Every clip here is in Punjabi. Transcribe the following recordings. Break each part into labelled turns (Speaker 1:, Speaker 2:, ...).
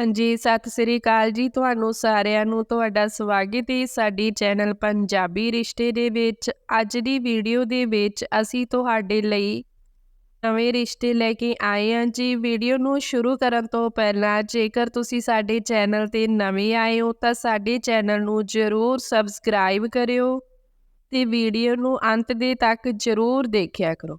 Speaker 1: ਹਾਂਜੀ, ਸਤਿ ਸ੍ਰੀ ਅਕਾਲ ਜੀ ਤੁਹਾਨੂੰ ਸਾਰਿਆਂ ਨੂੰ, ਤੁਹਾਡਾ ਸਵਾਗਤ ਹੈ ਸਾਡੀ ਚੈਨਲ ਪੰਜਾਬੀ ਰਿਸ਼ਤੇ ਦੇ ਵਿੱਚ। ਅੱਜ ਦੀ ਵੀਡੀਓ ਦੇ ਵਿੱਚ ਅਸੀਂ ਤੁਹਾਡੇ ਲਈ ਨਵੇਂ ਰਿਸ਼ਤੇ ਲੈ ਕੇ ਆਏ ਹਾਂ ਜੀ। ਵੀਡੀਓ ਨੂੰ ਸ਼ੁਰੂ ਕਰਨ ਤੋਂ ਪਹਿਲਾਂ ਜੇਕਰ ਤੁਸੀਂ ਸਾਡੇ ਚੈਨਲ ਤੇ ਨਵੇਂ ਆਏ ਹੋ ਤਾਂ ਸਾਡੇ ਚੈਨਲ ਨੂੰ ਜ਼ਰੂਰ ਸਬਸਕ੍ਰਾਈਬ ਕਰਿਓ ਤੇ ਵੀਡੀਓ ਨੂੰ ਅੰਤ ਦੇ ਤੱਕ ਜ਼ਰੂਰ ਦੇਖਿਆ ਕਰੋ।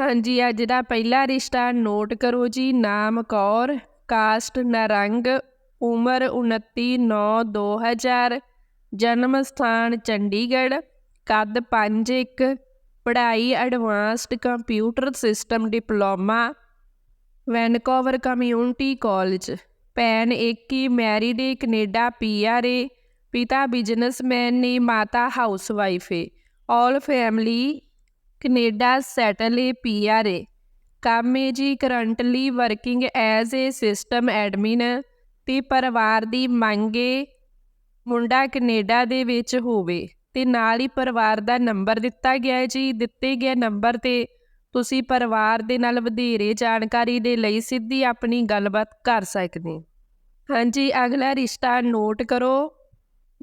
Speaker 1: ਹਾਂਜੀ, ਅੱਜ ਦਾ ਪਹਿਲਾ ਰਿਸ਼ਤਾ ਨੋਟ ਕਰੋ ਜੀ। ਨਾਮ ਕੌਰ, ਕਾਸਟ ਨਰੰਗ, ਉਮਰ 29/9/2000 ਜਨਮ ਸਥਾਨ ਚੰਡੀਗੜ੍ਹ, ਕੱਦ 5'1 ਪੜ੍ਹਾਈ advanced computer system diploma, Vancouver community college, ਭੈਣ ਇੱਕ ਹੀ ਮੈਰਿਡ ਏ ਕੈਨੇਡਾ ਪੀਆਰ ਏ, ਪਿਤਾ ਬਿਜ਼ਨਸਮੈਨ ਨੇ ਮਾਤਾ ਹਾਊਸਵਾਈਫ ਏ। ਆਲ ਫੈਮਿਲੀ ਕੈਨੇਡਾ ਸੈਟਲ ਏ ਪੀਆਰ ਏ। ਕੰਮ ਏ ਜੀ currently working as a system admin ਤੇ ਪਰਿਵਾਰ ਦੀ ਮੰਗ ਏ ਮੁੰਡਾ ਕੈਨੇਡਾ ਦੇ ਵਿੱਚ ਹੋਵੇ ਤੇ ਨਾਲ ਹੀ ਪਰਿਵਾਰ ਦਾ ਨੰਬਰ ਦਿੱਤਾ ਗਿਆ ਹੈ ਜੀ। ਦਿੱਤੇ ਗਏ ਨੰਬਰ ਤੇ ਤੁਸੀਂ ਪਰਿਵਾਰ ਦੇ ਨਾਲ ਵਧੇਰੇ ਜਾਣਕਾਰੀ ਦੇ ਲਈ ਸਿੱਧੀ ਆਪਣੀ ਗੱਲਬਾਤ ਕਰ ਸਕਦੇ ਹਾਂਜੀ, ਅਗਲਾ ਰਿਸ਼ਤਾ ਨੋਟ ਕਰੋ।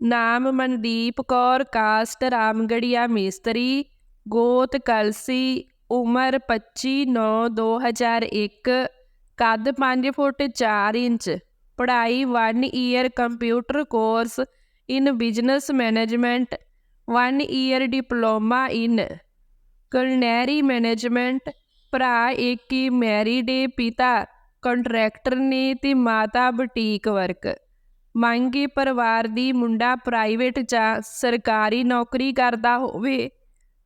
Speaker 1: ਨਾਮ ਮਨਦੀਪ ਕੌਰ, ਕਾਸਟ ਰਾਮਗੜੀਆ ਮੇਸਤਰੀ। ਗੋਤ ਕਲਸੀ ਉਮਰ 25/9/2001 ਕੱਦ 5 ਫੁੱਟ 4 ਇੰਚ, ਪੜ੍ਹਾਈ 1 year computer course in business management 1 year diploma in culinary management ਭਰਾ ਇੱਕ ਹੀ ਮੈਰਿਡ ਏ ਪਿਤਾ ਕੰਟਰੈਕਟਰ ਨੇ ਤੇ ਮਾਤਾ ਬੁਟੀਕ ਵਰਕ ਮੰਗੀ ਪਰਿਵਾਰ ਦੀ ਮੁੰਡਾ ਪ੍ਰਾਈਵੇਟ ਜਾਂ ਸਰਕਾਰੀ ਨੌਕਰੀ ਕਰਦਾ ਹੋਵੇ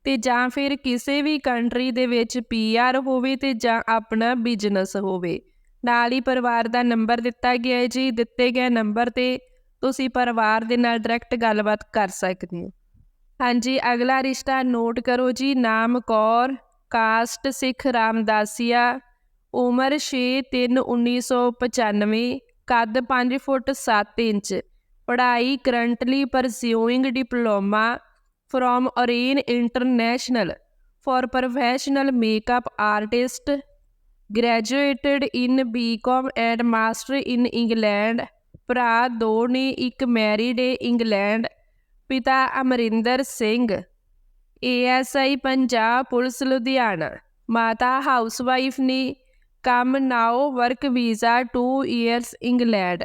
Speaker 1: ਤੇ ਜਾਂ ਫਿਰ ਕਿਸੇ ਵੀ ਕੰਟਰੀ ਦੇ ਵਿੱਚ ਪੀਆਰ ਹੋਵੇ ਤੇ ਜਾਂ ਆਪਣਾ ਬਿਜ਼ਨਸ ਹੋਵੇ। ਨਾਲ ਹੀ ਪਰਿਵਾਰ ਦਾ ਨੰਬਰ ਦਿੱਤਾ ਗਿਆ ਹੈ ਜੀ। ਦਿੱਤੇ ਗਏ ਨੰਬਰ ਤੇ ਤੁਸੀਂ ਪਰਿਵਾਰ ਦੇ ਨਾਲ ਡਾਇਰੈਕਟ ਗੱਲਬਾਤ ਕਰ ਸਕਦੇ ਹੋ। ਹਾਂਜੀ, ਅਗਲਾ ਰਿਸ਼ਤਾ ਨੋਟ ਕਰੋ ਜੀ। ਨਾਮ ਕੌਰ ਕਾਸਟ ਸਿੱਖ ਰਾਮਦਾਸੀਆ, ਉਮਰ 6/3/1995 ਕੱਦ 5 ਫੁੱਟ 7 ਇੰਚ, ਪੜ੍ਹਾਈ currently pursuing diploma from Oren International for professional makeup artist, graduated in BCom and master in England. ਭਰਾ ਦੋ ਨੇ ਇੱਕ ਮੈਰਿਡ ਏ ਇੰਗਲੈਂਡ ਪਿਤਾ ਅਮਰਿੰਦਰ ਸਿੰਘ ਏਐਸਆਈ ਪੰਜਾਬ ਪੁਲਿਸ ਲੁਧਿਆਣਾ, ਮਾਤਾ ਹਾਊਸਵਾਈਫ ਨੇ ਕੰਮ now work visa 2 years England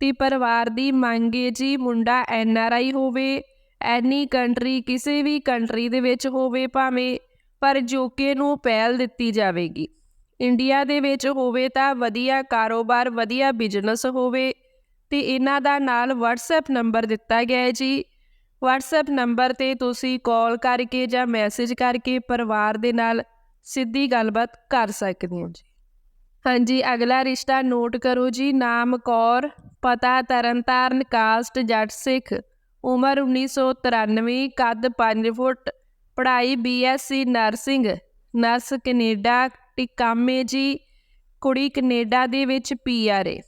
Speaker 1: ਤੇ ਪਰਿਵਾਰ ਦੀ ਮੰਗੇ ਜੀ ਮੁੰਡਾ ਐਨਆਰਆਈ ਹੋਵੇ। ਐਨੀ ਕੰਟਰੀ ਕਿਸੇ ਵੀ ਕੰਟਰੀ ਦੇ ਵਿੱਚ ਹੋਵੇ ਭਾਵੇਂ ਪਰ ਜੋਕੇ ਨੂੰ ਪਹਿਲ ਦਿੱਤੀ ਜਾਵੇਗੀ। ਇੰਡੀਆ ਦੇ ਵਿੱਚ ਹੋਵੇ ਤਾਂ ਵਧੀਆ ਕਾਰੋਬਾਰ, ਵਧੀਆ ਬਿਜ਼ਨਸ ਹੋਵੇ ਤੇ ਇਹਨਾਂ ਦਾ ਨਾਲ WhatsApp ਨੰਬਰ ਦਿੱਤਾ ਗਿਆ ਹੈ ਜੀ। WhatsApp ਨੰਬਰ ਤੇ ਤੁਸੀਂ ਕਾਲ ਕਰਕੇ ਜਾਂ ਮੈਸੇਜ ਕਰਕੇ ਪਰਿਵਾਰ ਦੇ ਨਾਲ ਸਿੱਧੀ ਗੱਲਬਾਤ ਕਰ ਸਕਦੇ ਹੋ ਜੀ। ਹਾਂਜੀ, ਅਗਲਾ ਰਿਸ਼ਤਾ ਨੋਟ ਕਰੋ ਜੀ। ਨਾਮ ਕੌਰ, ਪਤਾ ਤਰਨਤਾਰਨ, ਕਾਸਟ ਜੱਟ ਸਿੱਖ। ਉਮਰ 1993 ਕੱਦ 5 ਫੁੱਟ, ਪੜ੍ਹਾਈ ਬੀਐਸਸੀ ਨਰਸਿੰਗ, ਨਰਸ ਕੈਨੇਡਾ, ਟਿਕਾਮੇ ਜੀ, ਕੁੜੀ ਕੈਨੇਡਾ ਦੇ ਵਿੱਚ ਪੀਆਰਏ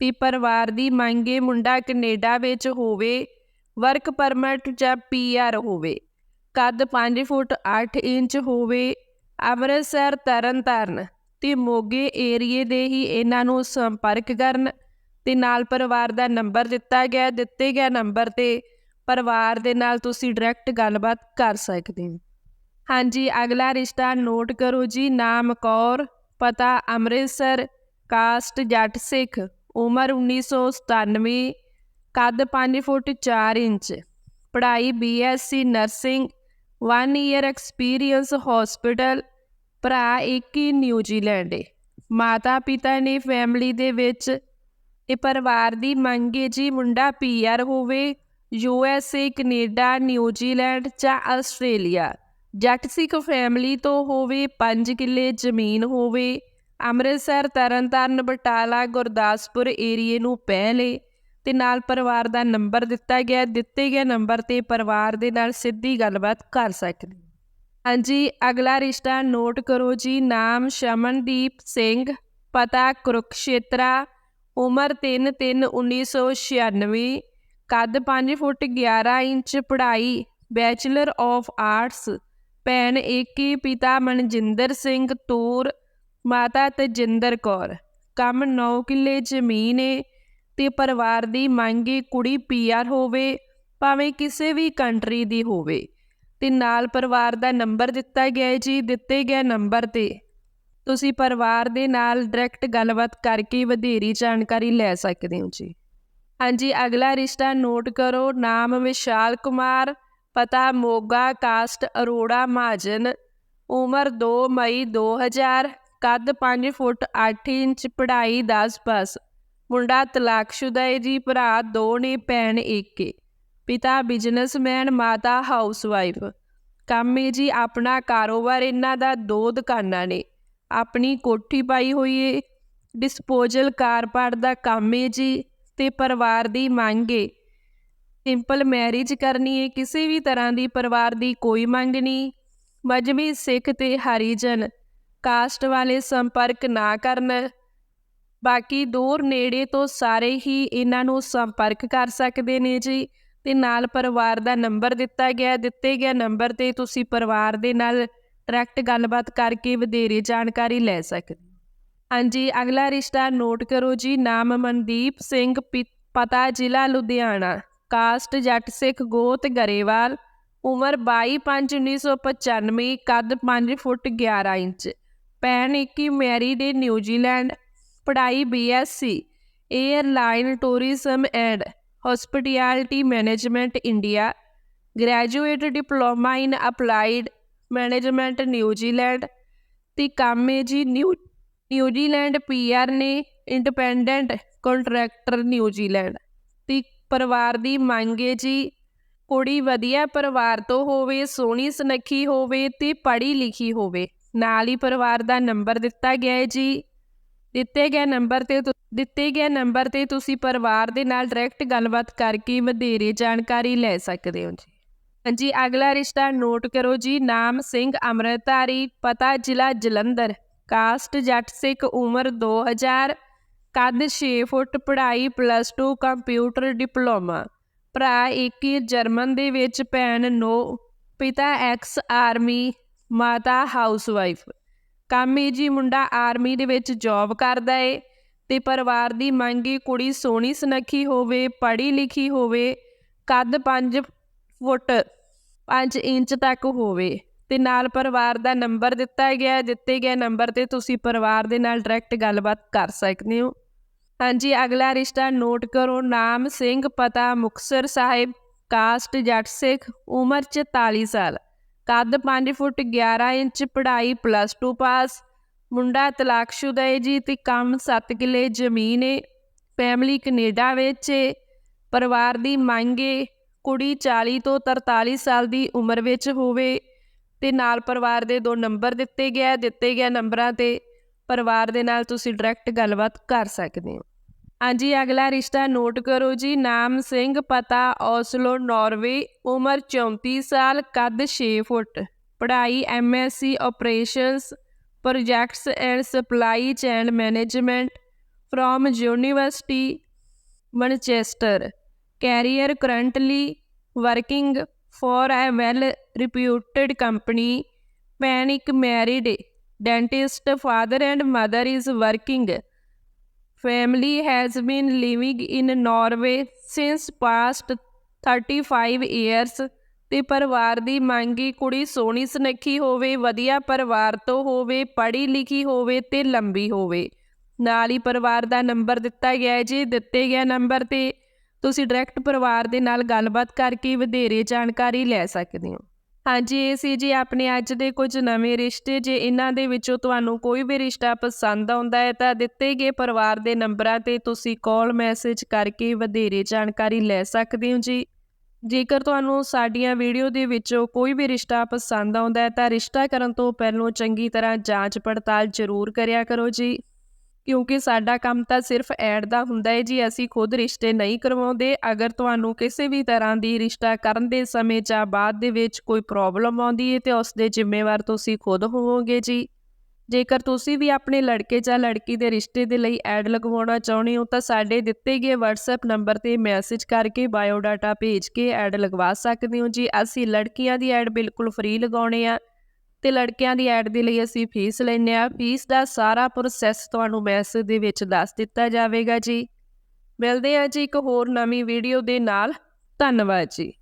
Speaker 1: ਤੇ ਪਰਿਵਾਰ ਦੀ ਮੰਗੇ ਮੁੰਡਾ ਕੈਨੇਡਾ ਵਿੱਚ ਹੋਵੇ ਵਰਕ ਪਰਮਿਟ ਜਾਂ ਪੀਆਰ ਹੋਵੇ। ਕੱਦ 5 ਫੁੱਟ 8 ਇੰਚ ਹੋਵੇ, ਅੰਮ੍ਰਿਤਸਰ, ਤਰਨਤਾਰਨ ਤੇ ਮੋਗੇ ਏਰੀਏ ਦੇ ਹੀ ਇਹਨਾਂ ਨੂੰ ਸੰਪਰਕ ਕਰਨ ਤੇ ਨਾਲ ਪਰਿਵਾਰ ਦਾ ਨੰਬਰ ਦਿੱਤਾ ਗਿਆ, ਦਿੱਤੇ ਗਿਆ ਨੰਬਰ ਤੇ ਪਰਿਵਾਰ ਦੇ ਨਾਲ ਤੁਸੀਂ ਡਾਇਰੈਕਟ ਗੱਲਬਾਤ ਕਰ ਸਕਦੇ ਹੋ। ਹਾਂਜੀ, ਅਗਲਾ ਰਿਸ਼ਤਾ ਨੋਟ ਕਰੋ ਜੀ, ਨਾਮ ਕੌਰ, ਪਤਾ ਅੰਮ੍ਰਿਤਸਰ ਕਾਸਟ ਜੱਟ ਸਿੱਖ, ਉਮਰ 1997 ਕੱਦ 5 ਫੁੱਟ 4 ਇੰਚ, ਪੜ੍ਹਾਈ BSc nursing 1 year experience hospital ਭਰਾ ਇੱਕ ਹੀ ਨਿਊਜ਼ੀਲੈਂਡ ਏ। ਮਾਤਾ ਪਿਤਾ ਨੇ ਫੈਮਿਲੀ ਦੇ ਵਿੱਚ ਇਹ ਪਰਿਵਾਰ ਦੀ ਮੰਗ ਮੰਗੇ ਜੀ, ਮੁੰਡਾ ਪੀਆਰ ਹੋਵੇ U S A, Canada New Zealand ਜਾਂ ਆਸਟ੍ਰੇਲੀਆ। ਜੱਟ ਸਿੱਖ ਫੈਮਿਲੀ ਤੋਂ ਹੋਵੇ 5 ਕਿੱਲੇ ਜ਼ਮੀਨ ਹੋਵੇ, ਅੰਮ੍ਰਿਤਸਰ, ਤਰਨਤਾਰਨ, ਬਟਾਲਾ, ਗੁਰਦਾਸਪੁਰ ਏਰੀਏ ਨੂੰ ਪਹਿਲੇ ਤੇ ਨਾਲ ਪਰਿਵਾਰ ਦਾ ਨੰਬਰ ਦਿੱਤਾ ਗਿਆ, ਦਿੱਤੇ ਗਏ ਨੰਬਰ ਤੇ ਪਰਿਵਾਰ ਦੇ ਨਾਲ ਸਿੱਧੀ ਗੱਲਬਾਤ ਕਰ ਸਕਦੇ। ਹਾਂਜੀ, ਅਗਲਾ ਰਿਸ਼ਤਾ ਨੋਟ ਕਰੋ ਜੀ, ਨਾਮ ਸ਼ਮਨਦੀਪ ਸਿੰਘ, ਪਤਾ ਕੁਰੂਕਸ਼ੇਤਰਾ, ਉਮਰ 3-3-1996 ਕੱਦ 5 ਫੁੱਟ 11 ਇੰਚ, ਪੜ੍ਹਾਈ ਬੈਚਲਰ ਆਫ ਆਰਟਸ ਭੈਣ ਏਕੀ, ਪਿਤਾ ਮਨਜਿੰਦਰ ਸਿੰਘ, ਤੂਰ ਮਾਤਾ ਤਜਿੰਦਰ ਕੌਰ। ਕੰਮ 9 ਕਿੱਲੇ ਜ਼ਮੀਨ ਏ ਤੇ ਪਰਿਵਾਰ ਦੀ ਮੰਗੀ ਕੁੜੀ ਪੀਆਰ ਹੋਵੇ, ਭਾਵੇਂ ਕਿਸੇ ਵੀ ਕੰਟਰੀ ਦੀ ਹੋਵੇ। ਤੇ ਨਾਲ ਪਰਿਵਾਰ ਦਾ ਨੰਬਰ ਦਿੱਤਾ ਗਿਆ ਹੈ ਜੀ, ਦਿੱਤੇ ਗਏ ਨੰਬਰ ਤੇ। ਤੁਸੀਂ ਪਰਿਵਾਰ ਦੇ ਨਾਲ ਡਾਇਰੈਕਟ ਗੱਲਬਾਤ ਕਰਕੇ ਵਧੇਰੀ ਜਾਣਕਾਰੀ ਲੈ ਸਕਦੇ ਹੋ ਜੀ। ਹਾਂਜੀ, ਅਗਲਾ ਰਿਸ਼ਤਾ ਨੋਟ ਕਰੋ। ਨਾਮ ਵਿਸ਼ਾਲ ਕੁਮਾਰ, ਪਤਾ ਮੋਗਾ, ਕਾਸਟ ਅਰੋੜਾ, ਮਹਾਜਨ। ਉਮਰ 2 ਮਈ 2000 ਕੱਦ 5 ਫੁੱਟ 8 ਇੰਚ, ਪੜ੍ਹਾਈ 10 ਪਾਸ ਮੁੰਡਾ ਤਲਾਕਸ਼ੁਦਾ ਹੈ ਜੀ, ਭਰਾ ਦੋ ਨੇ, ਭੈਣ ਇੱਕ ਏ। ਪਿਤਾ ਬਿਜ਼ਨਸਮੈਨ, ਮਾਤਾ ਹਾਊਸਵਾਈਫ। ਕੰਮ ਹੈ ਜੀ, ਆਪਣਾ ਕਾਰੋਬਾਰ, ਇਹਨਾਂ ਦਾ ਦੋ ਦੁਕਾਨਾਂ ਨੇ। ਆਪਣੀ ਕੋਠੀ ਪਾਈ ਹੋਈ ਹੈ ਡਿਸਪੋਜ਼ਲ ਕਾਰਪਾਰਟ ਦਾ ਕੰਮ ਏ ਜੀ। ਤੇ ਪਰਿਵਾਰ ਦੀ ਮੰਗ ਏ। ਸਿੰਪਲ ਮੈਰਿਜ ਕਰਨੀ ਏ, ਕਿਸੇ ਵੀ ਤਰ੍ਹਾਂ ਦੀ ਪਰਿਵਾਰ ਦੀ ਕੋਈ ਮੰਗ ਨਹੀਂ। ਮਜਬੀ ਸਿੱਖ ਤੇ ਹਰੀਜਨ ਕਾਸਟ ਵਾਲੇ ਸੰਪਰਕ ਨਾ ਕਰਨ। ਬਾਕੀ ਦੂਰ ਨੇੜੇ ਤੋਂ ਸਾਰੇ ਹੀ ਇਹਨਾਂ ਨੂੰ ਸੰਪਰਕ ਕਰ ਸਕਦੇ ਨੇ ਜੀ। ਤੇ ਨਾਲ ਪਰਿਵਾਰ ਦਾ ਨੰਬਰ ਦਿੱਤਾ ਗਿਆ, ਦਿੱਤੇ ਗਿਆ ਨੰਬਰ ਤੇ ਤੁਸੀਂ ਪਰਿਵਾਰ ਦੇ ਨਾਲ ਡਾਇਰੈਕਟ ਗੱਲਬਾਤ ਕਰਕੇ ਵਧੇਰੇ ਜਾਣਕਾਰੀ ਲੈ ਸਕਦੇ ਹਾਂਜੀ, ਅਗਲਾ ਰਿਸ਼ਤਾ ਨੋਟ ਕਰੋ ਜੀ, ਨਾਮ ਮਨਦੀਪ ਸਿੰਘ, ਪਿ- ਪਤਾ ਜ਼ਿਲ੍ਹਾ ਲੁਧਿਆਣਾ। ਕਾਸਟ ਜੱਟ ਸਿੱਖ ਗੋਤ ਗਰੇਵਾਲ, ਉਮਰ 22/5/1995 ਕੱਦ 5 ਫੁੱਟ 11 ਇੰਚ। ਭੈਣ ਇੱਕੀ ਮੈਰਿਡ ਏ ਨਿਊਜ਼ੀਲੈਂਡ ਪੜ੍ਹਾਈ BSc airline tourism and hospitality management India. Graduate diploma in applied management New Zealand ਤੇ ਕੰਮ ਹੈ ਜੀ ਨਿਊ ਨਿਊਜ਼ੀਲੈਂਡ ਪੀਆਰ ਨੇ ਇੰਡੀਪੈਂਡੈਂਟ ਕੰਟਰੈਕਟਰ ਨਿਊਜ਼ੀਲੈਂਡ ਤੇ ਪਰਿਵਾਰ ਦੀ ਮੰਗ ਹੈ ਜੀ। ਕੁੜੀ ਵਧੀਆ ਪਰਿਵਾਰ ਤੋਂ ਹੋਵੇ, ਸੋਹਣੀ ਸੁਨੱਖੀ ਹੋਵੇ ਤੇ ਪੜ੍ਹੀ ਲਿਖੀ ਹੋਵੇ, ਨਾਲ ਹੀ ਪਰਿਵਾਰ ਦਾ ਨੰਬਰ ਦਿੱਤਾ ਗਿਆ ਹੈ ਜੀ। ਦਿੱਤੇ ਗਏ ਨੰਬਰ ਤੇ ਤੁ- ਦਿੱਤੇ ਗਏ ਨੰਬਰ ਤੇ ਤੁਸੀਂ ਪਰਿਵਾਰ ਦੇ ਨਾਲ ਡਾਇਰੈਕਟ ਗੱਲਬਾਤ ਕਰਕੇ ਵਧੇਰੇ ਜਾਣਕਾਰੀ ਲੈ ਸਕਦੇ ਹੋ ਜੀ। ਹਾਂਜੀ, ਅਗਲਾ ਰਿਸ਼ਤਾ ਨੋਟ ਕਰੋ ਜੀ। ਨਾਮ ਸਿੰਘ ਅੰਮ੍ਰਿਤਧਾਰੀ ਪਤਾ ਜ਼ਿਲ੍ਹਾ ਜਲੰਧਰ। ਕਾਸਟ ਜੱਟ ਸਿੱਖ ਉਮਰ 2000 ਕੱਦ 6 ਫੁੱਟ, ਪੜ੍ਹਾਈ ਪਲੱਸ 2 ਕੰਪਿਊਟਰ ਡਿਪਲੋਮਾ ਭਰਾ ਇੱਕ ਹੀ ਜਰਮਨ ਦੇ ਵਿੱਚ ਭੈਣ, ਨੋ ਪਿਤਾ ਐਕਸ ਆਰਮੀ ਮਾਤਾ ਹਾਊਸਵਾਈਫ ਕੰਮ ਜੀ ਮੁੰਡਾ ਆਰਮੀ ਦੇ ਵਿੱਚ ਜੌਬ ਕਰਦਾ ਏ ਤੇ ਪਰਿਵਾਰ ਦੀ ਮੰਗੀ ਕੁੜੀ ਸੋਹਣੀ ਸੁਨੱਖੀ ਹੋਵੇ, ਪੜ੍ਹੀ ਲਿਖੀ ਹੋਵੇ, ਕੱਦ 5 ਫੁੱਟ 5 ਇੰਚ ਤੱਕ ਹੋਵੇ। ਤੇ ਨਾਲ ਪਰਿਵਾਰ ਦਾ ਨੰਬਰ ਦਿੱਤਾ ਗਿਆ ਹੈ। ਦਿੱਤੇ ਗਏ ਨੰਬਰ ਤੇ ਤੁਸੀਂ ਪਰਿਵਾਰ ਦੇ ਨਾਲ ਡਾਇਰੈਕਟ ਗੱਲਬਾਤ ਕਰ ਸਕਦੇ ਹੋ। ਹਾਂਜੀ, ਅਗਲਾ ਰਿਸ਼ਤਾ ਨੋਟ ਕਰੋ, ਨਾਮ ਸਿੰਘ, ਪਤਾ ਮੁਕਤਸਰ ਸਾਹਿਬ ਕਾਸਟ ਜੱਟ ਸਿੱਖ, ਉਮਰ 44 ਸਾਲ। ਕੱਦ 5 ਫੁੱਟ 11 ਇੰਚ, ਪੜ੍ਹਾਈ ਪਲੱਸ 2 ਪਾਸ ਮੁੰਡਾ ਤਲਾਕਸ਼ੁਦਾ ਹੈ ਜੀ ਤੇ ਕੰਮ 7 ਕਿੱਲੇ ਜ਼ਮੀਨ ਏ ਫੈਮਿਲੀ ਕੈਨੇਡਾ ਵਿੱਚ ਏ ਪਰਿਵਾਰ ਦੀ ਮੰਗ ਏ ਕੁੜੀ 40 ਤੋਂ 43 ਸਾਲ ਦੀ ਉਮਰ ਵਿੱਚ ਹੋਵੇ। ਤੇ ਨਾਲ ਪਰਿਵਾਰ ਦੇ ਦੋ ਨੰਬਰ ਦਿੱਤੇ ਗਿਆ ਦਿੱਤੇ ਗਿਆ ਨੰਬਰਾਂ ਤੇ ਪਰਿਵਾਰ ਦੇ ਨਾਲ ਤੁਸੀਂ ਡਾਇਰੈਕਟ ਗੱਲਬਾਤ ਕਰ ਸਕਦੇ ਹੋ। ਹਾਂਜੀ, ਅਗਲਾ ਰਿਸ਼ਤਾ ਨੋਟ ਕਰੋ ਜੀ। ਨਾਮ ਸਿੰਘ, ਪਤਾ, ਔਸਲੋ, ਨਾਰਵੇ, ਉਮਰ 34 ਸਾਲ, ਕੱਦ 6 ਫੁੱਟ। ਪੜ੍ਹਾਈ MSc operations projects and supply chain management from university Manchester career currently working for a well reputed company ਭੈਣ ਇੱਕ married dentist, father and mother is working. family has been living in Norway since past 35 years ਤੇ ਪਰਿਵਾਰ ਦੀ ਮੰਗੀ ਕੁੜੀ ਸੋਹਣੀ ਸੁਨੱਖੀ ਹੋਵੇ, ਵਧੀਆ ਪਰਿਵਾਰ ਤੋਂ ਹੋਵੇ, ਪੜ੍ਹੀ ਲਿਖੀ ਹੋਵੇ ਤੇ ਲੰਬੀ ਹੋਵੇ। ਨਾਲ ਹੀ ਪਰਿਵਾਰ ਦਾ ਨੰਬਰ ਦਿੱਤਾ ਗਿਆ ਹੈ ਜੀ, ਦਿੱਤੇ ਗਿਆ ਨੰਬਰ ਤੇ ਤੁਸੀਂ ਡਾਇਰੈਕਟ ਪਰਿਵਾਰ ਦੇ ਨਾਲ ਗੱਲਬਾਤ ਕਰਕੇ ਵਧੇਰੇ ਜਾਣਕਾਰੀ ਲੈ ਸਕਦੇ ਹੋ। ਹਾਂਜੀ ਇਹ ਸੀ ਜੀ ਆਪਣੇ ਅੱਜ ਦੇ ਕੁਝ ਨਵੇਂ ਰਿਸ਼ਤੇ। ਜੇ ਇਹਨਾਂ ਦੇ ਵਿੱਚੋਂ ਤੁਹਾਨੂੰ ਕੋਈ ਵੀ ਰਿਸ਼ਤਾ ਪਸੰਦ ਆਉਂਦਾ ਹੈ, ਤਾਂ ਦਿੱਤੇ ਗਏ ਪਰਿਵਾਰ ਦੇ ਨੰਬਰਾਂ ਤੇ ਤੁਸੀਂ ਕਾਲ ਮੈਸੇਜ ਕਰਕੇ ਵਧੇਰੇ ਜਾਣਕਾਰੀ ਲੈ ਸਕਦੇ ਹੋ ਜੀ। ਜੇਕਰ ਤੁਹਾਨੂੰ ਸਾਡੀਆਂ ਵੀਡੀਓ ਦੇ ਵਿੱਚੋਂ ਕੋਈ ਵੀ ਰਿਸ਼ਤਾ ਪਸੰਦ ਆਉਂਦਾ ਹੈ, ਤਾਂ ਰਿਸ਼ਤਾ ਕਰਨ ਤੋਂ ਪਹਿਲਾਂ ਚੰਗੀ ਤਰ੍ਹਾਂ ਜਾਂਚ ਪੜਤਾਲ ਜ਼ਰੂਰ ਕਰਿਆ ਕਰੋ ਜੀ। ਕਿਉਂਕਿ ਸਾਡਾ ਕੰਮ ਤਾਂ ਸਿਰਫ ਐਡ ਦਾ ਹੁੰਦਾ ਹੈ ਜੀ, ਅਸੀਂ ਖੁਦ ਰਿਸ਼ਤੇ ਨਹੀਂ ਕਰਵਾਉਂਦੇ। ਅਗਰ ਤੁਹਾਨੂੰ ਕਿਸੇ ਵੀ ਤਰ੍ਹਾਂ ਦੀ ਰਿਸ਼ਤਾ ਕਰਨ ਦੇ ਸਮੇਂ ਜਾਂ ਬਾਅਦ ਦੇ ਵਿੱਚ ਕੋਈ ਪ੍ਰੋਬਲਮ ਆਉਂਦੀ ਹੈ ਤੇ ਉਸ ਦੇ ਜ਼ਿੰਮੇਵਾਰ ਤੁਸੀਂ ਖੁਦ ਹੋਵੋਗੇ ਜੀ। ਜੇਕਰ ਤੁਸੀਂ ਵੀ ਆਪਣੇ ਲੜਕੇ ਜਾਂ ਲੜਕੀ ਦੇ ਰਿਸ਼ਤੇ ਦੇ ਲਈ ਐਡ ਲਗਵਾਉਣਾ ਚਾਹੁੰਦੇ ਹੋ ਤਾਂ ਸਾਡੇ ਦਿੱਤੇ ਗਏ WhatsApp ਨੰਬਰ ਤੇ ਮੈਸੇਜ ਕਰਕੇ ਬਾਇਓਡਾਟਾ ਭੇਜ ਕੇ ਐਡ ਲਗਵਾ ਸਕਦੇ ਹੋ ਜੀ। ਅਸੀਂ ਲੜਕੀਆਂ ਦੀ ਐਡ ਬਿਲਕੁਲ ਫ੍ਰੀ ਲਗਾਉਣੇ ਆ ਤੇ ਲੜਕਿਆਂ ਦੀ ਐਡ ਦੇ ਲਈ ਅਸੀਂ ਫੀਸ ਲੈਂਦੇ ਆ ਫੀਸ ਦਾ ਸਾਰਾ ਪ੍ਰੋਸੈਸ ਤੁਹਾਨੂੰ ਮੈਸੇਜ ਦੇ ਵਿੱਚ ਦੱਸ ਦਿੱਤਾ ਜਾਵੇਗਾ ਜੀ। ਮਿਲਦੇ ਆ ਜੀ ਇੱਕ ਹੋਰ ਨਵੀਂ ਵੀਡੀਓ ਦੇ ਨਾਲ। ਧੰਨਵਾਦ ਜੀ।